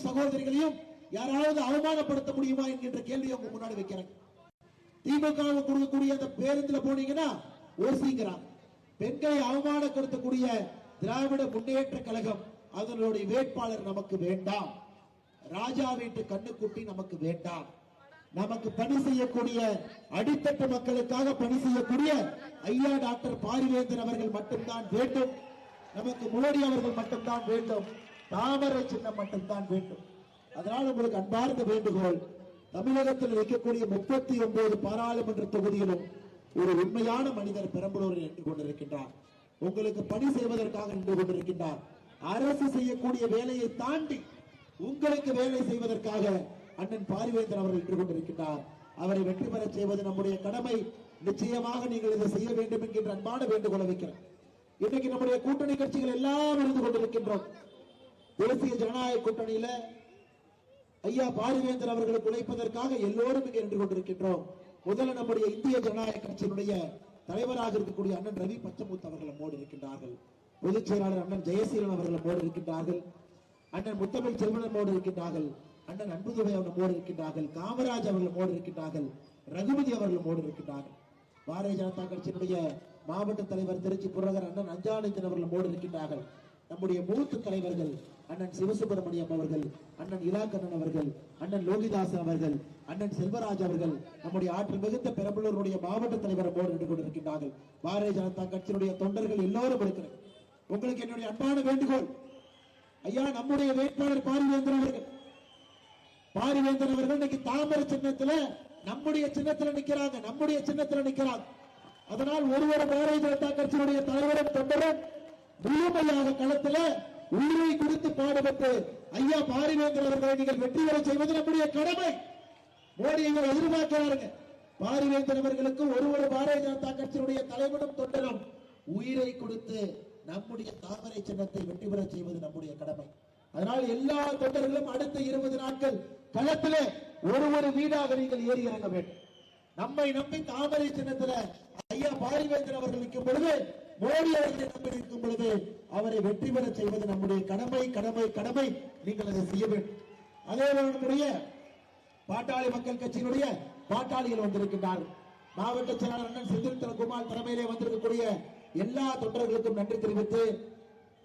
சகோதரர்களையும் சகோதரிகளையும் யாராவது அவமானப்படுத்த முடியுமா என்கின்ற கேள்வியை உங்க முன்னாடி வைக்கிறேன். திமுக கொடுக்கக்கூடிய அந்த பேருந்துல போனீங்கன்னா ஓசிங்கிறான். பெண்களை அவமானப்படுத்தக்கூடிய திராவிட முன்னேற்ற கழகம் அதனுடைய வேட்பாளர் நமக்கு வேண்டாம். ராஜா வீட்டு கண்ணுக்குட்டி நமக்கு வேண்டாம். நமக்கு பணி செய்யக்கூடிய அடித்தட்டு மக்களுக்காக பணி செய்யக்கூடிய ஐயா டாக்டர் பாரிவேந்தர் அவர்கள் மட்டும்தான் வேண்டும். நமக்கு மோடி அவர்கள் மட்டும்தான் வேண்டும். தாமரை சின்னம் மட்டும்தான் வேண்டும். அதனால் உங்களுக்கு அன்பார்ந்த வேண்டுகோள் தமிழகத்தில் இருக்கக்கூடிய முப்பத்தி ஒன்பது பாராளுமன்ற தொகுதியிலும் ஒரு உண்மையான மனிதர் பெரம்பலூரில் நின்று கொண்டிருக்கின்றார். உங்களுக்கு பணி செய்வதற்காக நின்று கொண்டிருக்கின்றார். அரசு செய்யக்கூடிய வேலையை தாண்டி உங்களுக்கு வேலை செய்வதற்காக அண்ணன் பாரிவேந்தர் அவர்கள் நின்று கொண்டிருக்கின்றார். அவரை வெற்றி பெறச் செய்வது நம்முடைய கடமை. நிச்சயமாக நீங்கள் இதை செய்ய வேண்டும் என்கின்ற அன்பான வேண்டுகோளை வைக்கிறேன். இன்னைக்கு நம்முடைய கூட்டணி கட்சிகள் எல்லாம் இருந்து கொண்டிருக்கின்றோம். தேசிய ஜனநாயக கூட்டணியில ஐயா பாரிவேந்தர் அவர்களுக்கு உழைப்பதற்காக எல்லோரும் இங்கே நின்று கொண்டிருக்கின்றோம். முதல்ல நம்முடைய இந்திய ஜனநாயக கட்சியினுடைய தலைவராக இருக்கக்கூடிய அண்ணன் ரவி பச்சமுத்து அவர்கள் மோடி இருக்கின்றார்கள். பொதுச் செயலாளர் அண்ணன் ஜெயசீலன் அவர்கள் மோடி இருக்கின்றார்கள். அண்ணன் முத்தமிழ் செல்வன் மோடி இருக்கின்றார்கள். அண்ணன் அன்புதுரை அவர்கள் மோடி இருக்கின்றார்கள். காமராஜ் அவர்கள் மோடி இருக்கின்றார்கள். ரகுபதி அவர்கள் மோடி இருக்கின்றார்கள். பாரதிய ஜனதா கட்சியினுடைய மாவட்ட தலைவர் திருச்சி புரகர் அண்ணன் அஞ்சானந்தன் அவர்கள் மோடி இருக்கின்றார்கள். நம்முடைய மூத்த தலைவர்கள் அண்ணன் சிவசுப்பிரமணியம் அவர்கள் அண்ணன் இலாக்கண்ணன் அவர்கள் அண்ணன் லோகிதாசன் அவர்கள் அண்ணன் செல்வராஜ் அவர்கள் நம்முடைய ஆற்றல் மிகுந்த பெரம்பலூருடைய மாவட்ட தலைவர் போர் நின்று கொண்டிருக்கின்றார்கள். பாரதிய ஜனதா கட்சியினுடைய தொண்டர்கள் எல்லோரும் இருக்கிறார் உங்களுக்கு என்னுடைய அன்பான வேண்டுகோள். ஐயா நம்முடைய வேட்பாளர் பாரிவேந்தர் அவர்கள். பாரிவேந்தர் அவர்கள் இன்னைக்கு தாமரை சின்னத்துல நம்முடைய சின்னத்துல நிக்கிறாங்க நம்முடைய சின்னத்துல நிக்கிறாங்க. அதனால் ஒருவர் பாரதிய ஜனதா கட்சியினுடைய தலைவரும் தொண்டரும் முழுமையாக களத்துல உயிரை கொடுத்து பாடுபட்டு ஐயா பாரிவேந்தர் அவர்களை நீங்கள் வெற்றி பெற செய்வது நம்முடைய கடமை. மோடி இவர் எதிர்பார்க்கிறாருங்க. பாரிவேந்தர் அவர்களுக்கு ஒரு பாரதிய ஜனதா கட்சியினுடைய தலைவனும் தொண்டரும் உயிரை கொடுத்து நம்முடைய தாமரை சின்னத்தை வெற்றி பெற செய்வது நம்முடைய கடமை. அதனால் எல்லா தொண்டர்களும் அடுத்த இருபது நாட்கள் களத்திலே ஒரு ஒரு வீடாக நீங்கள் ஏறி இறங்க வேண்டும். நம்மை நம்பி தாமரை சின்னத்துல ஐயா பாரிவேந்தர் அவர்கள் நிற்கும் பொழுது மோடி அவர்களை நம்பி செய்வது அவரை வெற்றி பெற செய்வது நம்முடைய கடமை கடமை கடமை. நீங்கள் அதை செய்ய வேண்டும். அதே நம்முடைய பாட்டாளி மக்கள் கட்சியினுடைய பாட்டாளிகள் வந்திருக்கின்றார்கள் மாவட்ட செயலாளர் அண்ணன் செந்தில் குமார் தலைமையிலே வந்திருக்கக்கூடிய எல்லா தொண்டர்களுக்கும் நன்றி தெரிவித்து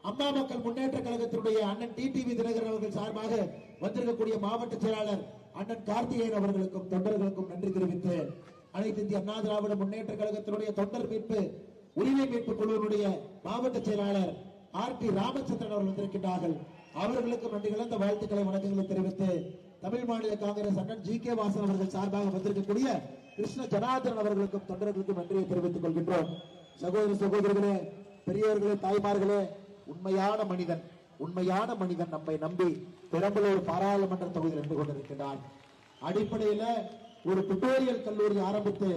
அம்மா மக்கள் முன்னேற்ற கழகத்தினுடைய அண்ணன் டிடிவி தினகரன் அவர்கள் சார்பாக வந்திருக்கக்கூடிய மாவட்ட செயலாளர் அண்ணன் கார்த்திகேயன் அவர்களுக்கும் தொண்டர்களுக்கும் நன்றி தெரிவித்து அனைத்து இந்திய அண்ணா திராவிட முன்னேற்ற கழகத்தினுடைய தொண்டர் மீட்பு உரிமை மீட்பு குழுவினுடைய மாவட்ட செயலாளர் ஆர் டி ராமச்சந்திரன் அவர்கள் வந்திருக்கின்றார்கள். அவர்களுக்கும் நன்றி கலந்த வாழ்த்துக்களை வணக்கங்களை தெரிவித்து தமிழ் மாநில காங்கிரஸ் அண்ணன் ஜி கே வாசன் அவர்கள் சார்பாக வந்திருக்கக்கூடிய கிருஷ்ண ஜனார்தன் அவர்களுக்கும் தொண்டர்களுக்கும் நன்றியை தெரிவித்துக் கொள்கின்றோம். சகோதர சகோதரர்களே பெரியவர்களே தாய்மார்களே உண்மையான மனிதன் உண்மையான மனிதன் நம்மை நம்பி பெரம்பலூர் பாராளுமன்ற தொகுதியில் நின்று கொண்டிருக்கிறார் அடிப்படையில ஒரு டுட்டோரியல் கல்லூரி ஆரம்பித்து